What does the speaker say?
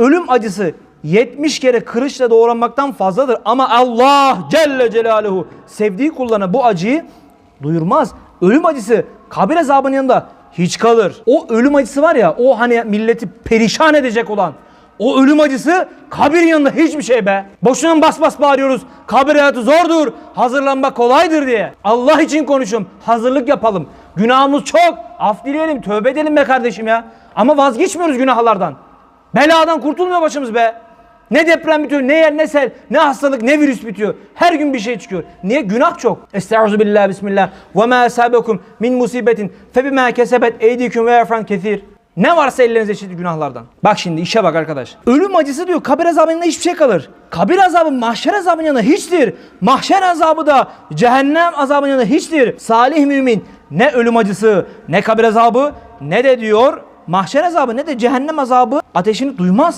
ölüm acısı 70 kere kılıçla doğranmaktan fazladır. Ama Allah Celle Celaluhu sevdiği kullarına bu acıyı duyurmaz. Ölüm acısı kabir azabının yanında hiç kalır. O ölüm acısı var ya o hani milleti perişan edecek olan o ölüm acısı kabir yanında hiçbir şey be. Boşuna bas bas bağırıyoruz. Kabir hayatı zordur. Hazırlanmak kolaydır diye. Allah için konuşun. Hazırlık yapalım. Günahımız çok. Af dileyelim. Tövbe edelim be kardeşim ya. Ama vazgeçmiyoruz günahlardan. Beladan kurtulmuyor başımız be. Ne deprem bitiyor, ne yer, ne sel, ne hastalık, ne virüs bitiyor. Her gün bir şey çıkıyor. Niye? Günah çok. Estaizu billah, bismillah. Ve ma asabekum min musibetin fe bima kesebet eydiküm ve yafran kesir. Ne varsa ellerinize çeşitli günahlardan. Bak şimdi işe bak arkadaş. Ölüm acısı diyor kabir azabının yanında hiçbir şey kalır. Kabir azabı mahşer azabının yanında hiçtir. Mahşer azabı da cehennem azabının yanında hiçtir. Salih mümin ne ölüm acısı ne kabir azabı ne de diyor mahşer azabı ne de cehennem azabı ateşini duymaz.